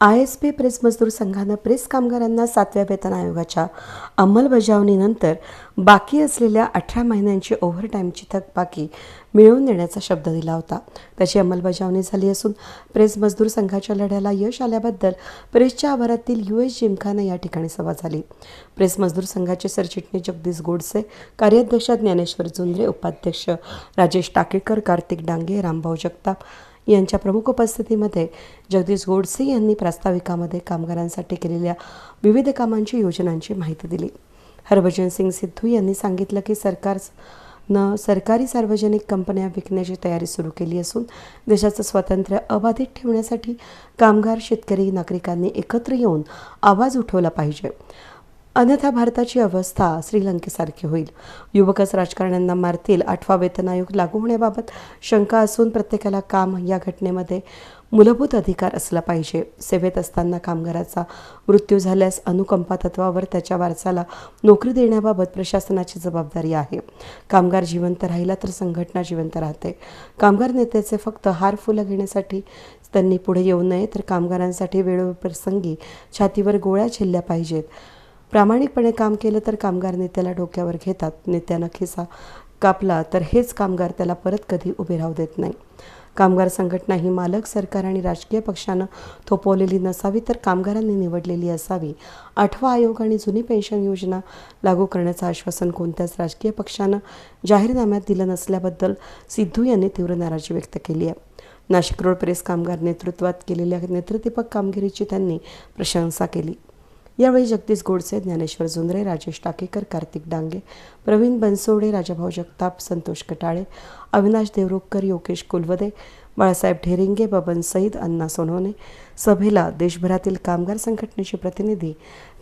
I S P press मजदूर संघानं press कामगारांना सातव्या वेतन आयोगाच्या अंमलबजावणीनंतर बाकी असलेल्या अठरा महिन्यांची ओव्हरटाईमची थकबाकी मिळवून देण्याचा शब्द दिला होता. त्याची अंमलबजावणी झाली असून प्रेस मजदूर संघाच्या लढ्याला यश आल्याबद्दल प्रेसच्या आवारातील यू एस जिमखाना या ठिकाणी सभा झाली. प्रेस मजदूर संघाचे सरचिटणीस जगदीश गोडसे कार्याध्यक्ष ज्ञानेश्वर जुंद्रे उपाध्यक्ष राजेश टाकेकर कार्तिक डांगे रामभाऊ जगताप यांच्या प्रमुख उपस्थितीमध्ये जगदीश गोडसे यांनी प्रास्ताविकामध्ये कामगारांसाठी केलेल्या विविध कामांची योजनांची माहिती दिली. हरभजन सिंग सिद्धू यांनी सांगितलं की सरकार न सरकारी सार्वजनिक कंपन्या विकण्याची तयारी सुरू केली असून देशाचं स्वातंत्र्य अबाधित ठेवण्यासाठी कामगार शेतकरी नागरिकांनी एकत्र येऊन आवाज उठवला पाहिजे. अन्यथा भारताची अवस्था श्रीलंकेसारखी होईल. युवकच राजकारण्यांना मारतील आठवा वेतन आयोग लागू होण्याबाबत शंका असून प्रत्येकाला काम या घटनेमध्ये मूलभूत अधिकार असला पाहिजे. सेवेत असताना कामगाराचा मृत्यू झाल्यास अनुकंपा तत्वावर त्याच्या वारसाला नोकरी देण्याबाबत प्रशासनाची जबाबदारी आहे. कामगार जिवंत राहिला तर संघटना जिवंत राहते. कामगार नेत्याचे फक्त हार फुलं घेण्यासाठी त्यांनी पुढे येऊ नये तर कामगारांसाठी वेळोप्रसंगी छातीवर गोळ्या झेलल्या पाहिजेत. प्रामाणिकपणे काम केलं तर कामगार नेत्याला डोक्यावर घेतात. नेत्यानं खिसा कापला तर हेच कामगार त्याला परत कधी उभे राहू देत नाही. कामगार संघटना ही मालक सरकार आणि राजकीय पक्षानं थोपवलेली नसावी तर कामगारांनी निवडलेली असावी. आठवा आयोग आणि जुनी पेन्शन योजना लागू करण्याचं आश्वासन कोणत्याच राजकीय पक्षानं जाहीरनाम्यात दिलं नसल्याबद्दल सिद्धू यांनी तीव्र नाराजी व्यक्त केली आहे. नाशिक रोड प्रेस कामगार नेतृत्वात केलेल्या नेत्रदीपक कामगिरीची त्यांनी प्रशंसा केली. यावेळी जगदीश गोडसे ज्ञानेश्वर जुंद्रे राजेश टाकेकर कार्तिक डांगे प्रवीण बनसोडे राजाभाऊ जगताप संतोष कटाळे अविनाश देवरुखकर योगेश कुलवदे बाळासाहेब ढेरिंगे बबन सईद अण्णा सोनवणे सभेला देशभरातील कामगार संघटनेचे प्रतिनिधी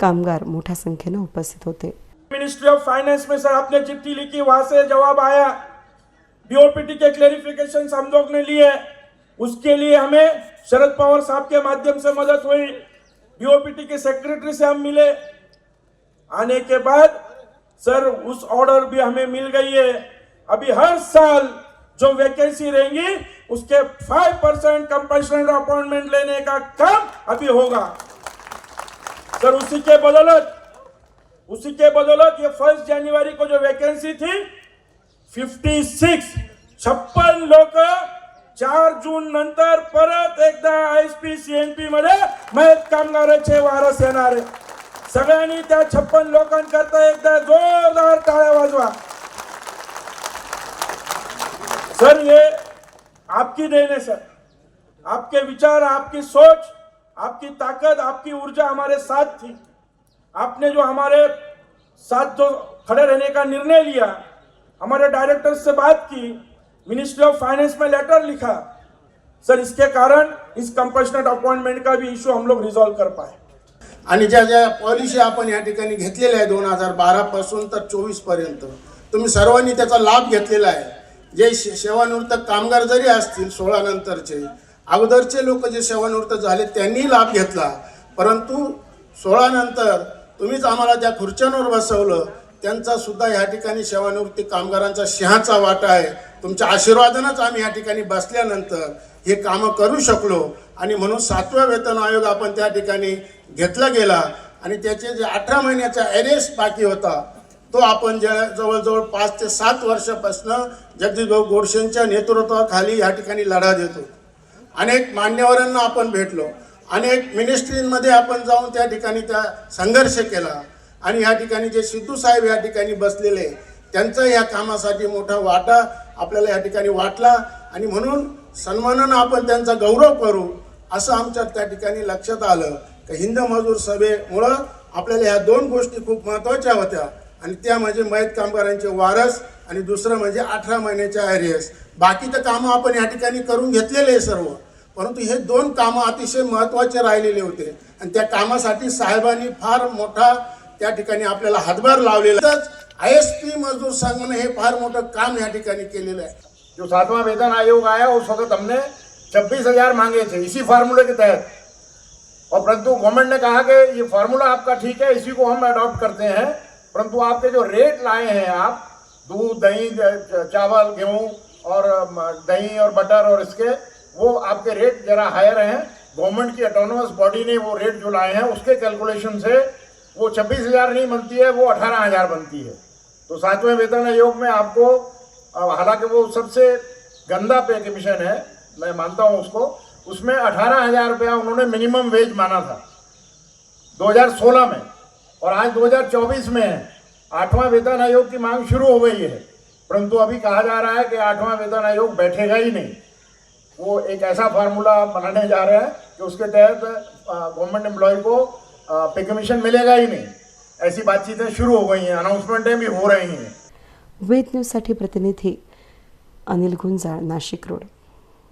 कामगार मोठ्या संख्येनं उपस्थित होते. मिनिस्ट्री ऑफ फाइनेंस में सर आपने चिट्ठी लिखी वहां से जवाब आया। बीओपीटी के क्लेरिफिकेशन हम लोग ने लिए। उसके लिए हमें शरद पवार साहब के माध्यम से मदद हुई। बीओपीटी के सेक्रेटरी से हम मिले। आने के बाद सर उस ऑर्डर भी हमें मिल गई है। अभी हर साल जो वैकेंसी रहेंगी, उसके फाइव परसेंट कंपल्सरी अपॉइंटमेंट लेने का काम अभी होगा। सर उसी के बदौलत, उसी के बदौलत ये फ़र्स्ट जनवरी को जो वैकेंसी थी 56 छप्पन लोक चार जून नंतर परत एकदा S P C N P मध्ये मयत कामगाराचे वारस येणार आहे. सगळ्यांनी त्या छप्पन लोकांकरता एकदा जोरदार टाळ्या वाजवा. सर ये आपकी देन है सर. आपके विचार आपकी सोच आपकी ताकत आपकी ऊर्जा हमारे साथ थी. आपने जो हमारे साथ जो खड़े रहने का निर्णय लिया हमारे डायरेक्टर से बात की मिनिस्ट्री ऑफ फाइनेंस में लेटर लिखा। सर इसके कारण इस कंपल्शनट अपॉइंटमेंट का भी इश्यू हम लोग रिजॉल्व कर पाए। आणि ज्या ज्या पॉलिसी आपण या ठिकाणी घेतलेल्या आहे दोन हजार बारापासून तर चोवीसपर्यंत तुम्ही सर्वांनी त्याचा लाभ घेतलेला आहे. जे शे- सेवानिवृत्त कामगार जरी असतील सोळा नंतरचे अगोदरचे लोक जे सेवानिवृत्त झाले त्यांनी लाभ घेतला. परंतु सोळा नंतर तुम्हीच आम्हाला ज्या खुर्च्यांवर बसवलं त्यांचा सुद्धा या ठिकाणी सेवानिवृत्ती कामगारांचा शिहाचा वाटा आहे. तुमच्या आशीर्वादानंच आम्ही या ठिकाणी बसल्यानंतर हे कामं करू शकलो. आणि म्हणून सातवा वेतन आयोग आपण त्या ठिकाणी घेतला गेला. आणि त्याचे जे अठरा महिन्याचा एरेस बाकी होता तो आपण ज्या जवळजवळ पाच ते सात वर्षापासून जगदीशभाऊ गोडसेंच्या नेतृत्वाखाली या ठिकाणी लढा देतो. अनेक मान्यवरांना आपण भेटलो. अनेक मिनिस्ट्रीमध्ये आपण जाऊन त्या ठिकाणी त्या संघर्ष केला. आणि या ठिकाणी जे सिद्धू साहेब या ठिकाणी बसलेले त्यांचा या कामासाठी मोठा वाटा आपल्याला या ठिकाणी वाटला. आणि म्हणून सन्मानानं आपण त्यांचा गौरव करू असं आमच्या त्या ठिकाणी लक्षात आलं. की हिंद मजूर सभेमुळं आपल्याला ह्या दोन गोष्टी खूप महत्त्वाच्या होत्या. आणि त्या म्हणजे मयत कामगारांचे वारस आणि दुसरं म्हणजे अठरा महिन्याच्या ॲरियस बाकी तर कामं आपण या ठिकाणी करून घेतलेले आहे सर्व. परंतु हे दोन कामं अतिशय महत्त्वाचे राहिलेले होते. आणि त्या कामासाठी साहेबांनी फार मोठा त्या ठिकाणी आपल्याला मजदूर संघाने हे फार मोठं काम या ठिकाणी जो सातवां वेतन आयोग आया, उस वक्त हमने छब्बीस हज़ार मांगे थे। इसी फार्मूले के तहत। और परंतु गवर्नमेंट ने कहा कि ये फार्मूला आपका ठीक है, इसी को हम अडॉप्ट करते हैं। परंतु आपके जो रेट लाए हैं आप, दूध, दही चावल, गेहूँ और दही और बटर और इसके, वो आपके रेट जरा हायर हैं। गवर्नमेंट की ऑटोनोमस बॉडी ने वो रेट जो लाए हैं, उसके कैलकुलेशन से वो छब्बीस हज़ार नहीं बनती है, वो अठारह हज़ार बनती है। तो सातवें वेतन आयोग में आपको हालाँकि वो सबसे गंदा पे कमीशन है, मैं मानता हूँ उसको, उसमें अठारह हज़ार रुपया उन्होंने मिनिमम वेज माना था 2016 में, और आज 2024 में है। आठवां वेतन आयोग की मांग शुरू हो गई है, परंतु अभी कहा जा रहा है कि आठवां वेतन आयोग बैठेगा ही नहीं। वो एक ऐसा फार्मूला बनाने जा रहे हैं कि उसके तहत गवर्नमेंट एम्प्लॉय को पे कमीशन मिलेगा ही नहीं। ऐसी बातचीतें शुरू हो गई हैं अनाउंसमेंटें भी हो रही हैं। वेद न्यूजसाठी प्रतिनिधी अनिल गुंजाळ नाशिक रोड.